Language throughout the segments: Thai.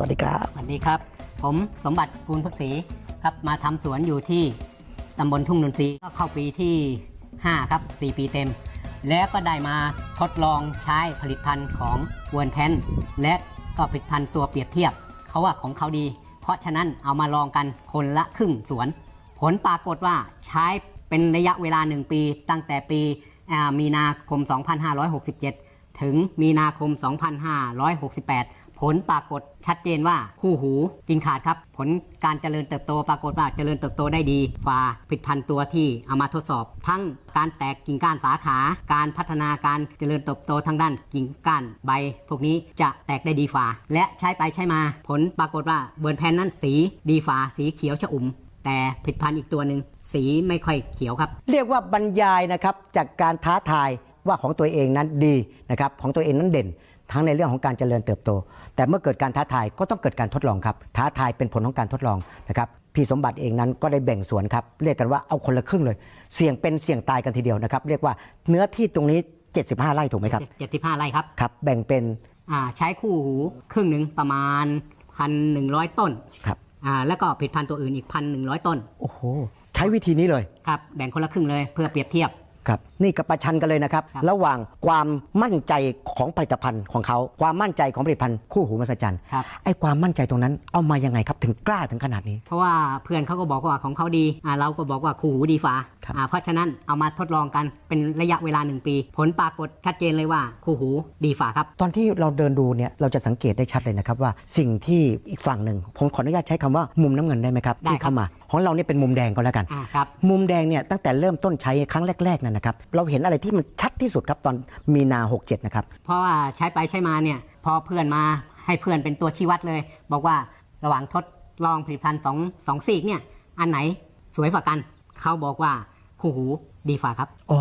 สวัสดีครับ สวัสดีครับ ผมสมบัติกูลพักศรีครับมาทำสวนอยู่ที่ตำบลทุ่งนนทรีก็เข้าปีที่ 5 ครับ 4 ปีเต็ม แล้วก็ได้มาทดลองใช้ผลิตภัณฑ์ของเวิร์นแพนและก็ผลิตภัณฑ์ตัวเปรียบเทียบ เขาว่าของเขาดี เพราะฉะนั้นเอามาลองกันคนละครึ่งสวน ผลปรากฏว่าใช้เป็นระยะเวลา 1 ปี ตั้งแต่ปีอ่ามีนาคม 2567 ถึงมีนาคม 2568 ผลปรากฏชัดเจนว่าคู่หูกินขาดครับ ผลการเจริญเติบโตปรากฏว่าเจริญเติบโตได้ดีฝ่าผลิตภัณฑ์ตัวที่เอามาทดสอบ ทั้งการแตกกิ่งก้านสาขา การพัฒนาการเจริญเติบโตทางด้านกิ่งก้านใบ พวกนี้จะแตกได้ดีฝ่าและใช้ไปใช้มา ผลปรากฏว่าเบิร์นแพนนั้นสีดีฝ่าสีเขียวชอุ่ม แต่ผลิตภัณฑ์อีกตัวหนึ่งสีไม่ค่อยเขียวครับ เรียกว่าบรรยายนะครับจากการท้าทายว่าของตัวเองนั้นดีนะครับของตัวเองนั้นเด่น ทั้งในเรื่องของการเจริญเติบโต แต่เมื่อเกิดการท้าทายก็ต้องเกิดการทดลองครับ ท้าทายเป็นผลของการทดลองนะครับพี่สมบัติเองนั้นก็ได้แบ่งสวนครับ เรียกกันว่าเอาคนละครึ่งเลย เสี่ยงเป็นเสี่ยงตายกันทีเดียวนะครับ เรียกว่าเนื้อที่ตรงนี้ 75 ไร่ถูกไหมครับ75ไร่ครับครับ แบ่งเป็นอ่าใช้คู่หูครึ่งหนึ่งประมาณ1,100ต้นครับอ่าแล้วก็ผลิตภัณฑ์ตัวอื่นอีก1,100ต้น โอ้โห ใช้วิธีนี้เลย ครับ แบ่งคนละครึ่งเลยเพื่อเปรียบเทียบ ครับนี่กับประชันกันเลยนะครับครับ ระหว่างความมั่นใจของผลิตภัณฑ์ของเขาความมั่นใจของผลิตภัณฑ์คู่หูมหัศจรรย์ครับ ไอ้ความมั่นใจตรงนั้นเอามายังไงครับถึงกล้าถึงขนาดนี้ เพราะว่าเพื่อนเขาก็บอกว่าของเขาดีอ่าเราก็บอกว่าคู่หูดีฟ้าครับอ่า เพราะฉะนั้นเอามาทดลองกันเป็นระยะเวลาหนึ่งปี ผลปรากฏชัดเจนเลยว่าคู่หูดีฟ้าครับ ตอนที่เราเดินดูเนี่ยเราจะสังเกตได้ชัดเลยนะครับว่าสิ่งที่อีกฝั่งหนึ่งผมขออนุญาตใช้คำว่ามุมน้ำเงินได้ไหมครับได้ที่ครับเข้ามาของเราเนี่ยเป็นมุมแดงก็แล้วกันอ่าครับมุมแดงเนี่ยตั้งแต่เริ่มต้นใช้ครั้งแรกๆนั่นนะครับ เราเห็นอะไรที่มันชัดที่สุดครับตอนมีนา 67 นะครับ เพราะว่าใช้ไปใช้มาเนี่ยพอเพื่อนมาให้เพื่อนเป็นตัวชี้วัดเลย บอกว่าระหว่างทดลองผลิตภัณฑ์สองสองซีกเนี่ยอันไหนสวยฝ่ากัน เขาบอกว่า คู่หูดีฝ่าครับ อ๋อ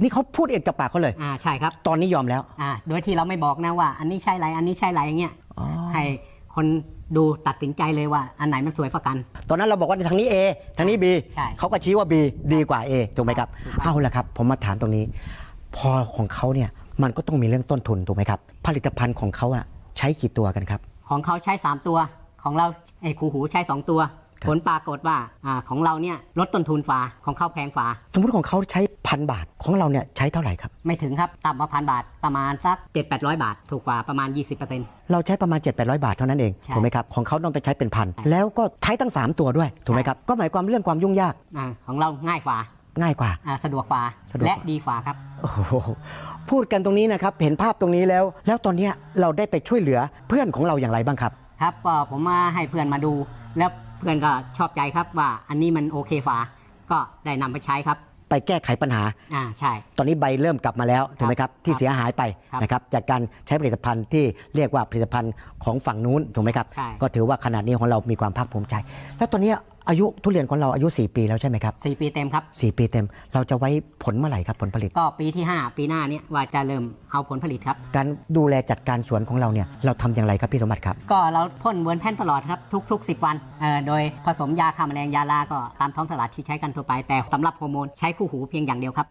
นี่เขาพูดเองจากปากเขาเลย อ่าใช่ครับ ตอนนี้ยอมแล้ว อ่าโดยที่เราไม่บอกนะว่า อันนี้ใช่ไรอันนี้ใช่ไรอย่างเงี้ยอ๋อให้คนดูตัดสินใจเลยว่า อันไหนมันสวยฝ่ากัน ตอนนั้นเราบอกว่าทางนี้ A ทางนี้ B ใช่เขาก็ชี้ว่า B ดีกว่า A ถูกไหมครับถูกครับ เอาละครับ ผมมาถามตรงนี้ พอของเขาเนี่ยมันก็ต้องมีเรื่องต้นทุนถูกไหมครับ ผลิตภัณฑ์ของเขาอะใช้กี่ตัวกันครับ ของเขาใช้ 3 ตัว ของเราไอ้คู่หูใช้ 2 ตัวครับ ผลปรากฏว่าอ่าของเราเนี่ยลดต้นทุนฝ่าของเขาแพงฝ่าสมมติของเขาใช้พันบาทของเราเนี่ยใช้เท่าไหร่ครับ ไม่ถึงครับต่ำกว่าพันบาทประมาณสัก7 8 0 0 บาท ถูกกว่าประมาณ 20%เราใช้ประมาณ 7 8 0 0 บาทเท่านั้นเองใช่ถูกไหมครับของเขาต้องไปใช้เป็นพันใช่แล้วก็ใช้ตั้ง 3 ตัวด้วยถูกไหมครับก็หมายความเรื่องความยุ่งยากอ่าของเราง่ายฝ่าง่ายกว่าอ่าสะดวกฝ่าสะดวกกว่าและดีฝ่าครับโอ้โหพูดกันตรงนี้นะครับเห็นภาพตรงนี้แล้ว แล้วตอนเนี้ยเราได้ไปช่วยเหลือเพื่อนของเราอย่างไรบ้างครับ ครับก็ผมมาให้เพื่อนมาดูแล้ว เพื่อนก็ชอบใจครับว่าอันนี้มันโอเคฝ่าก็ได้นำไปใช้ครับ ไปแก้ไขปัญหา อ่าใช่ ตอนนี้ใบเริ่มกลับมาแล้วถูกไหมครับที่ครับเสียหายไปครับนะครับจากการใช้ผลิตภัณฑ์ที่เรียกว่าผลิตภัณฑ์ของฝั่งนู้นถูกไหมครับ ใช่ ก็ถือว่าขนาดนี้ของเรามีความภาคภูมิใจ แล้วตอนนี้ อายุทุเรียนของเราอายุ 4 ปีแล้วใช่ไหมครับสี่ปีเต็มครับ 4 ปีเต็ม เราจะไว้ผลเมื่อไหร่ครับผลผลิต ก็ปีที่ 5 ปีหน้าเนี่ยว่าจะเริ่มเอาผลผลิตครับ การดูแลจัดการสวนของเราเนี่ยเราทำอย่างไรครับพี่สมบัติครับ ก็เราพ่นเวิร์นแพนตลอดครับทุก ๆ 10 วันเอ่อโดยผสมยาฆ่าแมลงยาลาก็ตามท้องตลาดที่ใช้กันทั่วไปแต่สำหรับฮอร์โมนใช้คู่หูเพียงอย่างเดียวครับ